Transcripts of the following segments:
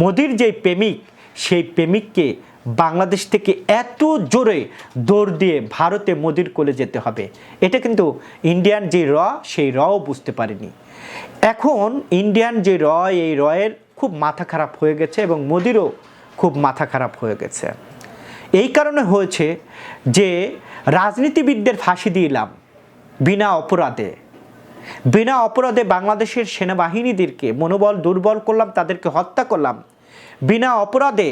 মোদির যে প্রেমিক, সেই প্রেমিককে বাংলাদেশ থেকে এত জোরে দৌড় দিয়ে ভারতে মোদির কোলে যেতে হবে। এটা কিন্তু ইন্ডিয়ান যে র, সেই রও বুঝতে পারেনি। এখন ইন্ডিয়ান যে র, এই রয়ের খুব মাথা খারাপ হয়ে গেছে এবং মোদিরও খুব মাথা খারাপ হয়ে গেছে। এই কারণে হয়েছে যে, রাজনীতিবিদদের ফাঁসি দিলাম বিনা অপরাধে। বিনা অপরাধে বাংলাদেশের সেনাবাহিনীদেরকে মনোবল দুর্বল করলাম, তাদেরকে হত্যা করলাম। বিনা অপরাধে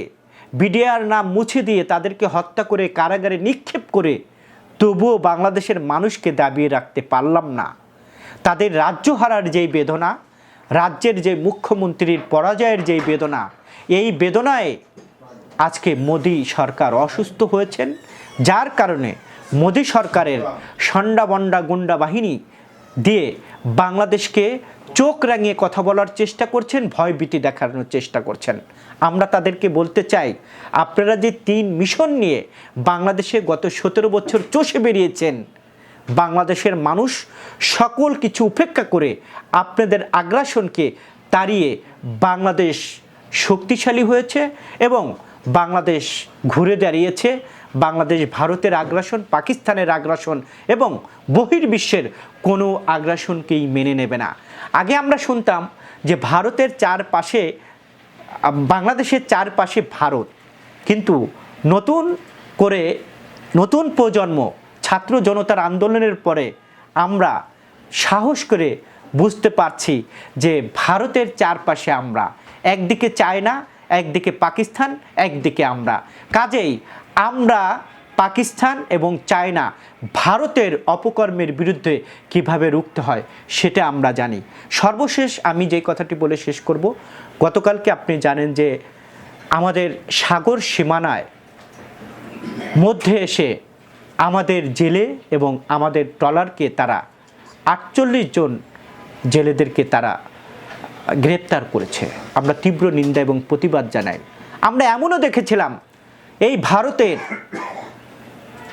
বিডিআর নাম মুছে দিয়ে তাদেরকে হত্যা করে কারাগারে নিক্ষেপ করে তবুও বাংলাদেশের মানুষকে দাবিয়ে রাখতে পারলাম না। তাদের রাজ্য হারার যেই বেদনা, রাজ্যের যে মুখ্যমন্ত্রীর পরাজয়ের যেই বেদনা, এই বেদনায় আজকে মোদী সরকার অসুস্থ হয়েছেন, যার কারণে মোদী সরকারের সন্ডাবন্ডা গুন্ডা বাহিনী দিয়ে বাংলাদেশকে চোখ রাঙিয়ে কথা বলার চেষ্টা করছেন, ভয়ভীতি দেখানোর চেষ্টা করছেন। আমরা তাদেরকে বলতে চাই, আপনারা যে তিন মিশন নিয়ে বাংলাদেশে গত সতেরো বছর চষে বেরিয়েছেন, বাংলাদেশের মানুষ সকল কিছু উপেক্ষা করে আপনাদের আগ্রাসনকে তাড়িয়ে বাংলাদেশ শক্তিশালী হয়েছে এবং বাংলাদেশ ঘুরে দাঁড়িয়েছে। বাংলাদেশ, ভারতের আগ্রাসন, পাকিস্তানের আগ্রাসন এবং বহির্বিশ্বের কোনো আগ্রাসনকেই মেনে নেবে না। আগে আমরা শুনতাম যে ভারতের চারপাশে, বাংলাদেশের চারপাশে ভারত। কিন্তু নতুন করে নতুন প্রজন্ম, ছাত্র জনতার আন্দোলনের পরে আমরা সাহস করে বুঝতে পারছি যে ভারতের চারপাশে আমরা। একদিকে চায়না, একদিকে পাকিস্তান, একদিকে আমরা। কাজেই আমরা পাকিস্তান এবং চায়না ভারতের অপকর্মের বিরুদ্ধে কীভাবে রুখতে হয় সেটা আমরা জানি। সর্বশেষ আমি যে কথাটি বলে শেষ করব, গতকালকে আপনি জানেন যে আমাদের সাগর সীমানায় মধ্যে এসে আমাদের জেলে এবং আমাদের ট্রলারকে তারা আটচল্লিশ জন জেলেদেরকে তারা গ্রেপ্তার করেছে। আমরা তীব্র নিন্দা এবং প্রতিবাদ জানাই। আমরা এমনও দেখেছিলাম এই ভারতের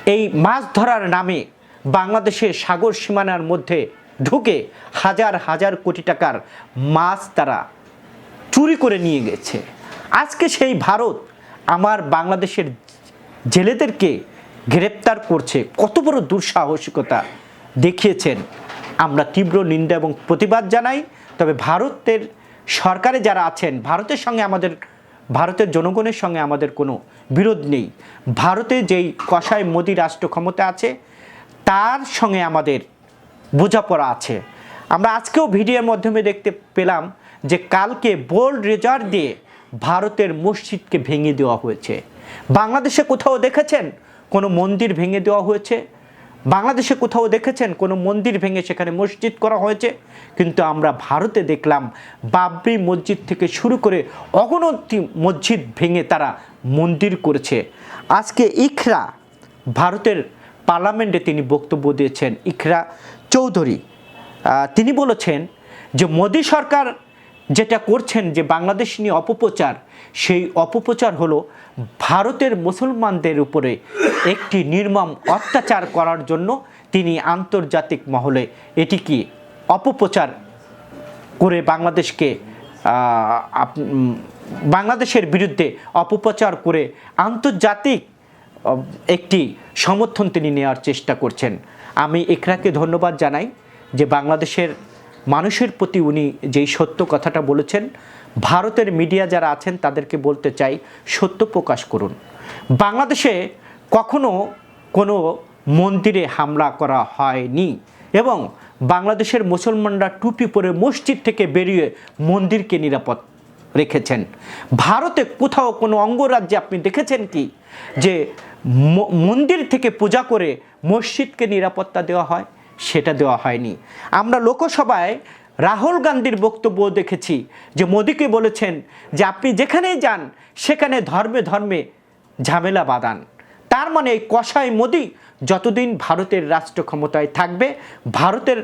এই মাছ ধরার নামে বাংলাদেশের সাগর সীমানার মধ্যে ঢুকে হাজার হাজার কোটি টাকার মাছ তারা চুরি করে নিয়ে গেছে। আজকে সেই ভারত আমার বাংলাদেশের জেলেদেরকে গ্রেপ্তার করছে। কত বড় দুঃসাহসিকতা দেখিয়েছেন। আমরা তীব্র নিন্দা এবং প্রতিবাদ জানাই। তবে ভারতের সরকারে যারা আছেন, ভারতের সঙ্গে আমাদের ভারতের জনগণের সঙ্গে আমাদের কোনো বিরোধ নেই। ভারতে যেই কষায় মোদী রাষ্ট্র ক্ষমতা আছে, তার সঙ্গে আমাদের বোঝাপড়া আছে। আমরা আজকেও ভিডিওর মাধ্যমে দেখতে পেলাম যে কালকে বোল্ড রেজাল্ট দিয়ে ভারতের মসজিদকে ভেঙে দেওয়া হয়েছে। বাংলাদেশে কোথাও দেখেছেন? কোনো মন্দির ভেঙে দেওয়া হয়েছে? বাংলাদেশে কোথাও দেখেছেন? কোনো মন্দির ভেঙে সেখানে মসজিদ করা হয়েছে? কিন্তু আমরা ভারতে দেখলাম, বাবরি মসজিদ থেকে শুরু করে অগণতি মসজিদ ভেঙে তারা মন্দির করেছে। আজকে ইখরা ভারতের পার্লামেন্টে তিনি বক্তব্য দিয়েছেন। ইখরা চৌধুরী তিনি বলেছেন যে মোদী সরকার যেটা করছেন যে বাংলাদেশ নিয়ে অপপ্রচার, সেই অপপ্রচার হলো ভারতের মুসলমানদের উপরে একটি নির্মম অত্যাচার করার জন্য তিনি আন্তর্জাতিক মহলে এটি কি অপপ্রচার করে বাংলাদেশকে বাংলাদেশের বিরুদ্ধে অপপ্রচার করে আন্তর্জাতিক একটি সমর্থন তিনি নেওয়ার চেষ্টা করছেন। আমি ইকরাকে ধন্যবাদ জানাই যে বাংলাদেশের মানুষের প্রতি উনি যেই সত্য কথাটা বলেছেন, ভারতের মিডিয়া যারা আছেন তাদেরকে বলতে চাই, সত্য প্রকাশ করুন। বাংলাদেশে কখনো কোনো মন্দিরে হামলা করা হয়নি এবং বাংলাদেশের মুসলমানরা টুপি পরে মসজিদ থেকে বেরিয়ে মন্দিরকে নিরাপদ রেখেছেন। ভারতে কোথাও কোনো অঙ্গরাজ্যে আপনি দেখেছেন কি? যে মন্দির থেকে পূজা করে মসজিদকে নিরাপত্তা দেওয়া হয়? সেটা দেওয়া হয়নি। আমরা লোকসভায় রাহুল গান্ধীর বক্তব্য দেখেছি যে মোদীকে বলেছেন যে আপনি যেখানেই যান, সেখানে ধর্মে ধর্মে ঝামেলা বাঁধান। তার মানে এই কষাই মোদি যতদিন ভারতের রাষ্ট্র ক্ষমতায় থাকবে, ভারতের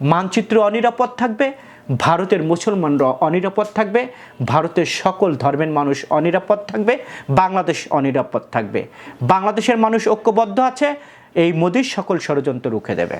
মানচিত্র অনিরাপদ থাকবে, ভারতের মুসলমানরা অনিরাপদ থাকবে, ভারতের সকল ধর্মের মানুষ অনিরাপদ থাকবে, বাংলাদেশ অনিরাপদ থাকবে। বাংলাদেশের মানুষ ঐক্যবদ্ধ আছে, এই মোদির সকল ষড়যন্ত্র রুখে দেবে।